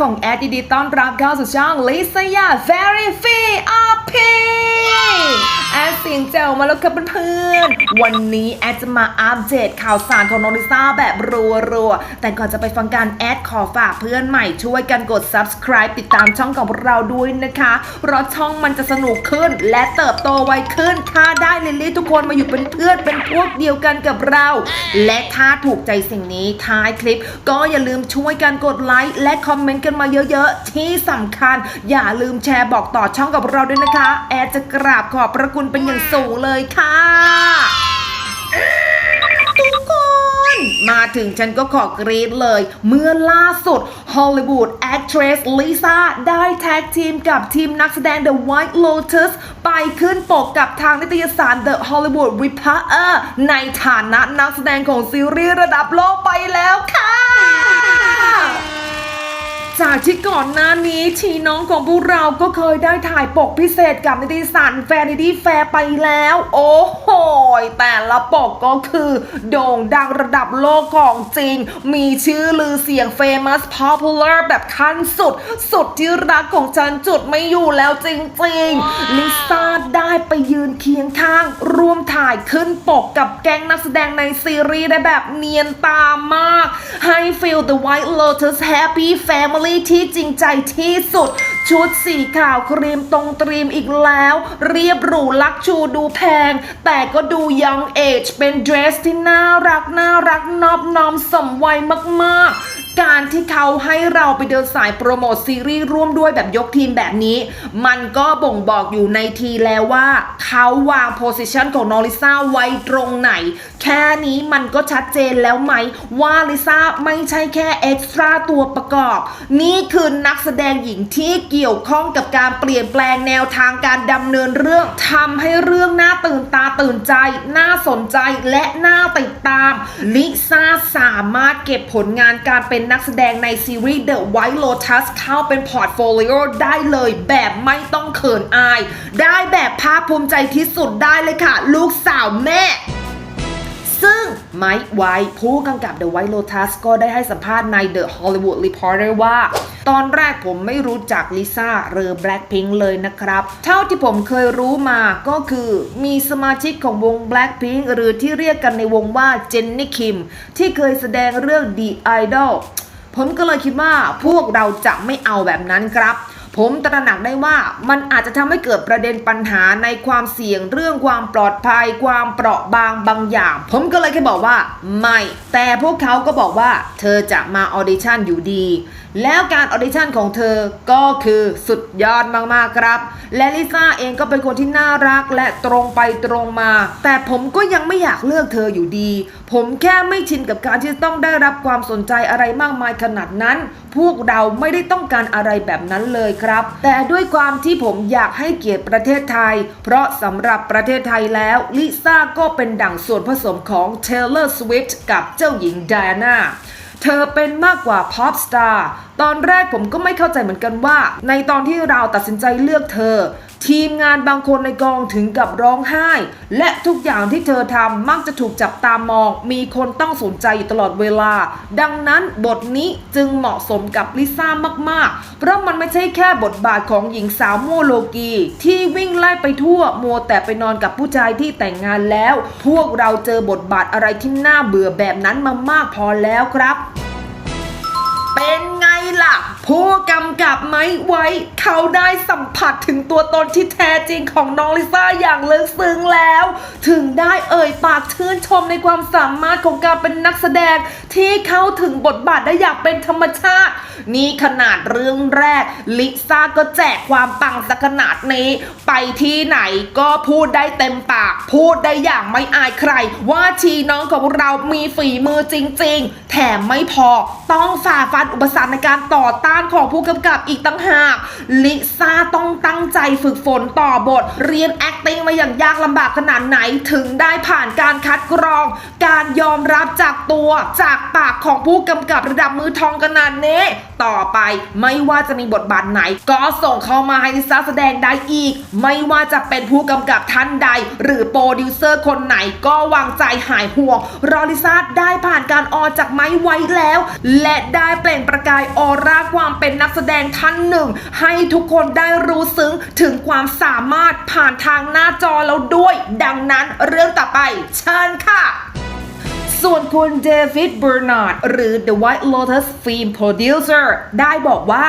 ของแอดดีๆต้อนรับเข้าสู่ช่องลิซยา Very Free RP แอ ดเสียงแจ๋วมาแล้วครับเพื่อนๆ วันนี้แอดจะมาอัปเดตข่าวสารของน้องลิซ่าแบบรัวๆ แต่ก่อนจะไปฟังการแอดขอฝากเพื่อนใหม่ช่วยกันกด subscribe ติดตามช่องของพวกเราด้วยนะคะ เพราะช่องมันจะสนุกขึ้นและเติบโตไวขึ้น ถ้าได้ลิลลี่ทุกคนมาอยู่เป็นเพื่อนเป็นพวกเดียวกันกับเรา และถ้าถูกใจสิ่งนี้ท้ายคลิป ก็อย่าลืมช่วยกันกดไลค์และคอมเมนต์กันมาเยอะๆ ที่สำคัญ อย่าลืมแชร์บอกต่อช่องกับเราด้วยนะคะ แอดจะกราบขอบพระคุณเป็นอย่างสูงเลยค่ะ ทุกคน มาถึงฉันก็ขอกรีดเลย เมื่อล่าสุดฮอลลีวูดแอคทร s ลิซ่าได้แท็กทีมกับทีมนักแสดง The White Lotus ไปขึ้นปกกับทางนิตยสาร The Hollywood Reporter ในฐานะนักแสดงของซีรีส์ระดับโลกไปแล้วค่ะ จากที่ก่อนหน้านี้ทีน้องของพวกเราก็เคยได้ถ่ายปกพิเศษกับนิตยสารแฟนดี้แฟร์ไปแล้ว โอ้โหแต่ละปกก็คือโด่งดังระดับโลกของจริง มีชื่อลือเสียง famous popular แบบขั้นสุด สุดที่รักของฉันจุดไม่อยู่แล้วจริงๆ ลิซ่าได้ไปยืนเคียงข้าง ร่วมถ่ายขึ้นปกกับแก๊งนักแสดงในซีรีส์ได้แบบเนียนตามาก ให้ feel the white lotus happy family ที่จริงใจที่สุด ชุดสีขาวครีมตรงตรีมอีกแล้ว เรียบหรูลักชูดูแพง แต่ก็ดูยังเอจเป็นเดรสที่น่ารักน่ารักนอบน้อมสมวัยมากๆ การที่เขาให้เราไปเดินสายโปรโมทซีรีส์ร่วมด้วยแบบยกทีมแบบนี้ มันก็บ่งบอกอยู่ในทีแล้วว่า เขาวางโพสิชันของน้องลิซ่าไว้ตรงไหน แค่นี้มันก็ชัดเจนแล้วไหม ว่าลิซ่าไม่ใช่แค่เอ็กซ์ตร้าตัวประกอบ นี่คือนักแสดงหญิงที่เกี่ยวข้องกับการเปลี่ยนแปลงแนวทางการดำเนินเรื่องทำให้เรื่องน่าตื่นตาตื่นใจ น่าสนใจและน่าติดตาม ลิซ่าสามารถเก็บผลงานการเป็นนักแสดงในซีรีส์ The White Lotus เข้าเป็นพอร์ตโฟลิโอได้เลยแบบไม่ต้องเขินอาย ได้แบบภาคภูมิใจที่สุดได้เลยค่ะ ลูกสาวแม่ซึ่งไมค์ไวท์ผู้กำกับ The White Lotus ก็ได้ให้สัมภาษณ์ใน The Hollywood Reporter ว่า ตอนแรกผมไม่รู้จักลิซ่าหรือ Blackpink เลยนะครับ เท่าที่ผมเคยรู้มาก็คือมีสมาชิกของวง Blackpink หรือที่เรียกกันในวงว่าเจนนี่คิมที่เคยแสดงเรื่อง The Idol ผมก็เลยคิดว่าพวกเราจะไม่เอาแบบนั้นครับ ผมตระหนักได้ว่ามันอาจจะทำให้เกิดประเด็นปัญหาในความเสี่ยงเรื่องความปลอดภัย ความเปราะบางบางอย่าง ผมก็เลยแค่บอกว่า ไม่ แต่พวกเขาก็บอกว่า เธอจะมาออดิชั่นอยู่ดีแล้วการออดิชั่นของเธอก็คือสุดยอดมากๆครับ และลิซ่าเองก็เป็นคนที่น่ารักและตรงไปตรงมา แต่ผมก็ยังไม่อยากเลือกเธออยู่ดี ผมแค่ไม่ชินกับการที่ต้องได้รับความสนใจอะไรมากมายขนาดนั้น พวกเราไม่ได้ต้องการอะไรแบบนั้นเลยครับ แต่ด้วยความที่ผมอยากให้เกียรติประเทศไทย เพราะสำหรับประเทศไทยแล้วลิซ่าก็เป็นดั่งส่วนผสมของ Taylor Swift กับเจ้าหญิงไดอาน่า เธอเป็นมากกว่าพ pop star ตอนแรกผมก็ไม่เข้าใจเหมือนกันว่า ในตอนที่เราตัดสินใจเลือกเธอ ทีมงานบางคนในกองถึงกับร้องไห้ และทุกอย่างที่เธอทำมักจะถูกจับตามอง มีคนต้องสนใจอยู่ตลอดเวลา ดังนั้นบทนี้จึงเหมาะสมกับลิซ่ามาก ๆ เพราะมันไม่ใช่แค่บทบาทของหญิงสาวโมโลกี ที่วิ่งไล่ไปทั่ว มัวแต่ไปนอนกับผู้ชายที่แต่งงานแล้ว พวกเราเจอบทบาทอะไรที่น่าเบื่อแบบนั้นมามากพอแล้วครับ เป็นไงล่ะ ผู้กำกับไม้ไว้ เขาได้สัมผัสถึงตัวตนที่แท้จริงของน้องลิซ่าอย่างลึกซึ้งแล้ว ถึงได้เอ่ยปากชื่นชมในความสามารถของการเป็นนักแสดง ที่เข้าถึงบทบาทได้อย่างเป็นธรรมชาติ นี่ขนาดเรื่องแรก ลิซ่าก็แจกความปังสักขนาดนี้ ไปที่ไหนก็พูดได้เต็มปาก พูดได้อย่างไม่อายใคร ว่าชีน้องของเรามีฝีมือจริง ๆแถมไม่พอต้องฝ่าฟันอุปสรรคในการต่อต้านของผู้กำกับอีกตั้งหาก ลิซ่าต้องตั้งใจฝึกฝนต่อบท เรียน acting มาอย่างยากลำบากขนาดไหนถึงได้ผ่านการคัดกรอง การยอมรับจากตัวจากปากของผู้กำกับระดับมือทองขนาดนี้ ต่อไป ไม่ว่าจะมีบทบาทไหน ก็ส่งเข้ามาให้ลิซ่าแสดงได้อีก ไม่ว่าจะเป็นผู้กำกับท่านใด หรือโปรดิวเซอร์คนไหนก็วางใจหายห่วง รอลิซ่าได้ผ่านการออจากไม้ไว้แล้ว และได้เปล่งประกายออร่าความเป็นนักแสดงท่านหนึ่ง ให้ทุกคนได้รู้ซึ้งถึงความสามารถผ่านทางหน้าจอแล้วด้วย ดังนั้นเรื่องต่อไป เชิญค่ะ ส่วนคุณเดวิดเบอร์นาร์ดหรือ The White Lotus Film Producer ได้บอกว่า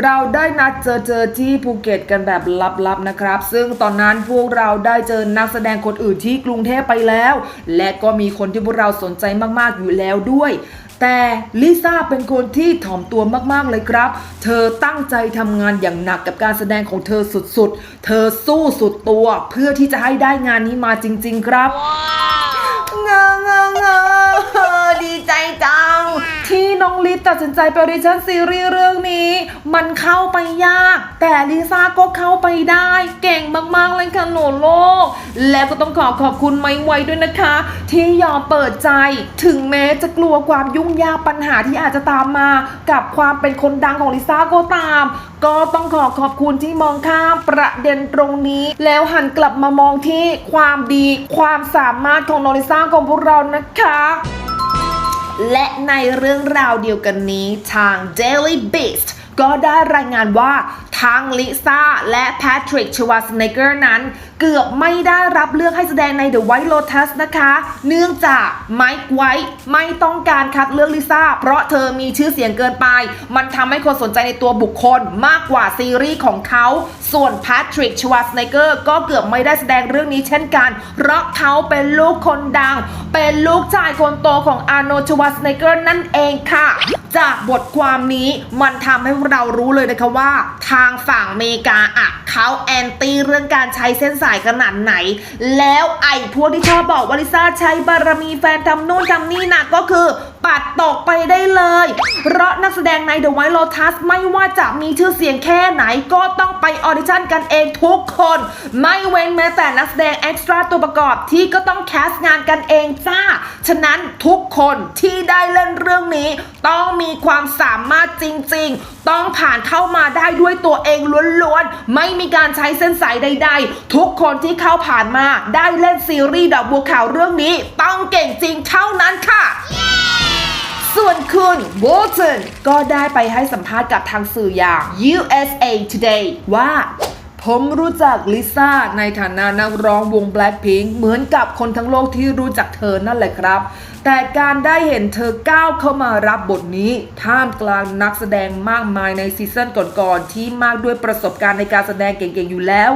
เราได้นัดเจอเจอที่ภูเก็ตกันแบบลับๆนะครับ ซึ่งตอนนั้นพวกเราได้เจอนักแสดงคนอื่นที่กรุงเทพไปแล้ว และก็มีคนที่พวกเราสนใจมากๆอยู่แล้วด้วย แต่ลิซ่าเป็นคนที่ถ่อมตัวมากๆเลยครับ เธอตั้งใจทำงานอย่างหนักกับการแสดงของเธอสุดๆ เธอสู้สุดตัวเพื่อที่จะให้ได้งานนี้มาจริง ๆ ครับเงอเง ใจจัง ที่น้องลิศตัดสินใจไปออดิชั่นซีรีส์เรื่องนี้ มันเข้าไปยาก แต่ลิซ่าก็เข้าไปได้ เก่งมากๆเลยค่ะหนูโลก และก็ต้องขอขอบคุณไม้ไวด้วยนะคะ ที่ยอมเปิดใจ ถึงแม้จะกลัวความยุ่งยากปัญหาที่อาจจะตามมา กับความเป็นคนดังของลิซ่าก็ตาม ก็ต้องขอขอบคุณที่มองข้ามประเด็นตรงนี้ แล้วหันกลับมามองที่ความดี ความสามารถของน้องลิซ่าของพวกเรานะคะ และในเรื่องราวเดียวกันนี้ทาง Daily Beast ก็ได้รายงานว่าทั้งลิซ่าและแพทริกชวาสเนเกอร์นั้นเกือบไม่ได้รับเลือกให้แสดงใน The White Lotus นะคะ เนื่องจากไมค์ไว้ไม่ต้องการคัดเลือกลิซ่า เพราะเธอมีชื่อเสียงเกินไป มันทำให้คนสนใจในตัวบุคคลมากกว่าซีรีส์ของเขา ส่วนแพทริกชวาสเนเกอร์ก็เกือบไม่ได้แสดงเรื่องนี้เช่นกัน เพราะเขาเป็นลูกคนดัง เป็นลูกชายคนโตของอาร์โนชวาสเนเกอร์นั่นเองค่ะจากบทความนี้มันทำให้เรารู้เลยนะคะว่า ทางฝั่งอเมริกาอะเขาแอนตี้เรื่องการใช้เส้นสายขนาดไหน แล้วไอ้พวกที่ชอบบอกว่าลิซ่าใช้บารมีแฟนทำโน่นทำนี่นะก็คือปัดตกไปได้เลย เพราะนักแสดงใน The White Lotus ไม่ว่าจะมีชื่อเสียงแค่ไหนก็ต้องไปออดิชั่นกันเองทุกคน ไม่เว้นแม้แต่นักแสดงเอ็กซ์ตร้าตัวประกอบที่ก็ต้องแคสงานกันเองจ้า ฉะนั้นทุกคนที่ได้เล่นเรื่องนี้ ต้องมีความสามารถจริง ๆ ต้องผ่านเข้ามาได้ด้วยตัวเองล้วนๆ ไม่มีการใช้เส้นสายใด ๆ ทุกคนที่เข้าผ่านมาได้เล่นซีรีส์ดอกบัวขาวเรื่องนี้ ต้องเก่งจริงเท่านั้นค่ะ ส่วนคุณโวลตันก็ได้ไปให้สัมภาษณ์กับทางสื่ออย่าง USA Today ว่า ผมรู้จักลิซ่าในฐานะนักร้องวง Blackpink เหมือนกับคนทั้งโลกที่รู้จักเธอนั่นแหละครับ แต่การได้เห็นเธอก้าวเข้ามารับบทนี้ ท่ามกลางนักแสดงมากมายในซีซั่นก่อนๆ ที่มากด้วยประสบการณ์ในการแสดงเก่งๆ อยู่แล้ว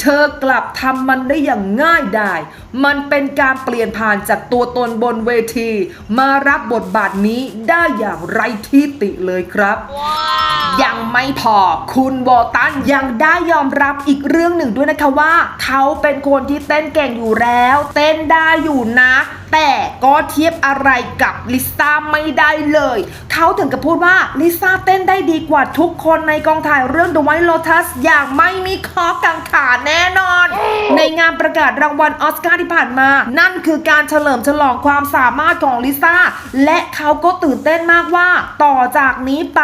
เธอกลับทำมันได้อย่างง่ายดาย มันเป็นการเปลี่ยนผ่านจากตัวตนบนเวที มารับบทบาทนี้ได้อย่างไรที่ติเลยครับยัง ไม่พอ คุณวอลตันยังได้ยอมรับอีกเรื่องหนึ่งด้วยนะคะว่า เขาเป็นคนที่เต้นเก่งอยู่แล้ว เต้นได้อยู่นะ แต่ก็เทียบอะไรกับลิซ่าไม่ได้เลย เขาถึงกับพูดว่าลิซ่าเต้นได้ดีกว่าทุกคนในกองถ่ายเรื่อง The White Lotus อย่างไม่มีข้อกังขาแน่นอน ในงานประกาศรางวัลออสการ์ที่ผ่านมา นั่นคือการเฉลิมฉลองความสามารถของลิซ่าและเขาก็ตื่นเต้นมากว่า ต่อจากนี้ไป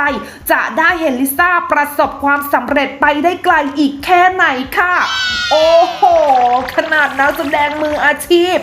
จะได้เห็นลิซ่าประสบความสำเร็จไปได้ไกลอีกแค่ไหนค่ะ โอ้โห ขนาดนักแสดงมืออาชีพ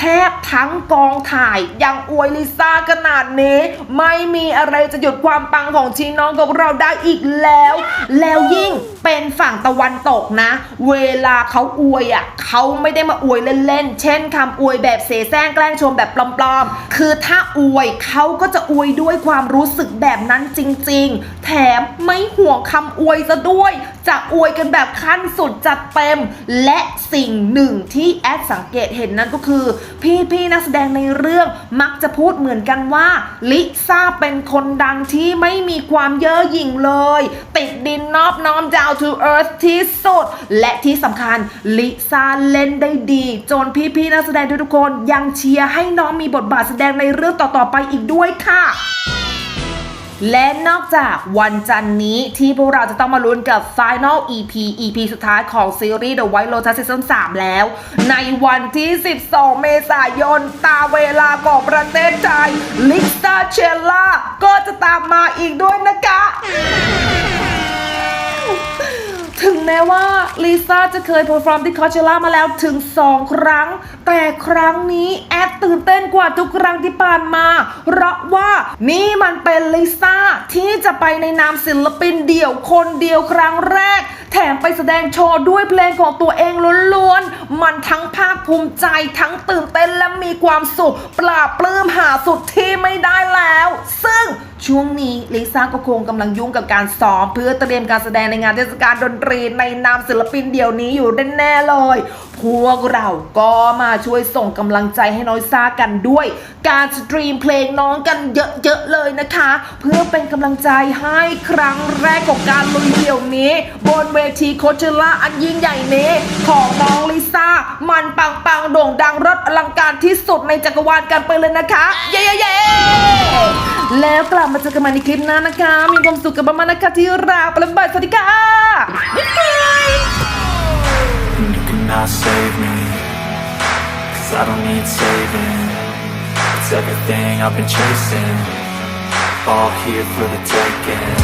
แทบทั้งกองถ่ายยังอวยลิซ่าขนาดนี้ ไม่มีอะไรจะหยุดความปังของชีน้องกับเราได้อีกแล้ว แล้วยิ่งเป็นฝั่งตะวันตกนะ เวลาเขาอวยอะเขาไม่ได้มาอวยเล่นๆ เช่นคำอวยแบบเสแสร้งแกล้งชมแบบปลอมๆ คือถ้าอวยเขาก็จะอวยด้วยความรู้สึกแบบนั้นจริง ๆแถมไม่ห่วงคำอวยซะด้วย จะอวยกันแบบขั้นสุดจัดเต็ม และสิ่งหนึ่งที่แอดสังเกตเห็นนั่นก็คือ พี่ๆนักแสดงในเรื่องมักจะพูดเหมือนกันว่า ลิซ่าเป็นคนดังที่ไม่มีความเย่อหยิ่งเลย ติดดินนอบน้อม down to earth ที่สุด และที่สำคัญลิซ่าเล่นได้ดี จนพี่ๆนักแสดงทุกคนยังเชียร์ให้น้องมีบทบาทแสดงในเรื่องต่อๆไปอีกด้วยค่ะ และนอกจากวันจันนี้ที่พวกเราจะต้องมาลุ้นกับ Final EP EP สุดท้ายของซีรีส์ The White Lotus Season 3 แล้ว ในวันที่ 12 เมษายน ตามเวลาของประเทศไทยลิซ่าเชลล่าก็จะตามมาอีกด้วยนะคะ ถึงแม้ว่าลิซ่าจะเคยเพอร์ฟอร์มที่คอเชล่ามาแล้วถึง 2 ครั้ง แต่ครั้งนี้แอดตื่นเต้นกว่าทุกครั้งที่ผ่านมา เพราะว่านี่มันเป็นลิซ่าที่จะไปในนามศิลปินเดี่ยวคนเดียวครั้งแรก แถมไปแสดงโชว์ด้วยเพลงของตัวเองล้วนๆ มันทั้งภาคภูมิใจทั้งตื่นเต้นและมีความสุขปราบปลื้มหาสุดที่ไม่ได้แล้ว ซึ่ง ช่วงนี้ลิซ่าก็คงกำลังยุ่งกับการซ้อมเพื่อเตรียมการแสดงในงานเทศกาลดนตรีในนามศิลปินเดี่ยวนี้อยู่แน่ๆเลย พวกเราก็มาช่วยส่งกำลังใจให้น้อยซ่ากันด้วย การสตรีมเพลงน้องกันเยอะๆเลยนะคะ เพื่อเป็นกำลังใจให้ครั้งแรกของการลุยเดี่ยวนี้ บนเวทีโคเชล่าอันยิ่งใหญ่นี้ ของน้องลิซ่ามันปังๆโด่งดังรถอลังการที่สุดในจักรวาลกันไปเลยนะคะ เย้ๆๆแล้วกลับมาเจอกันใหม่ในคลิปหน้านะคะ มีความสุขกันมากๆนะคะที่รักปรบัติสวัสดีค่ะ You cannot save me, cause I don't need saving. It's everything I've been chasing, all here for the taking.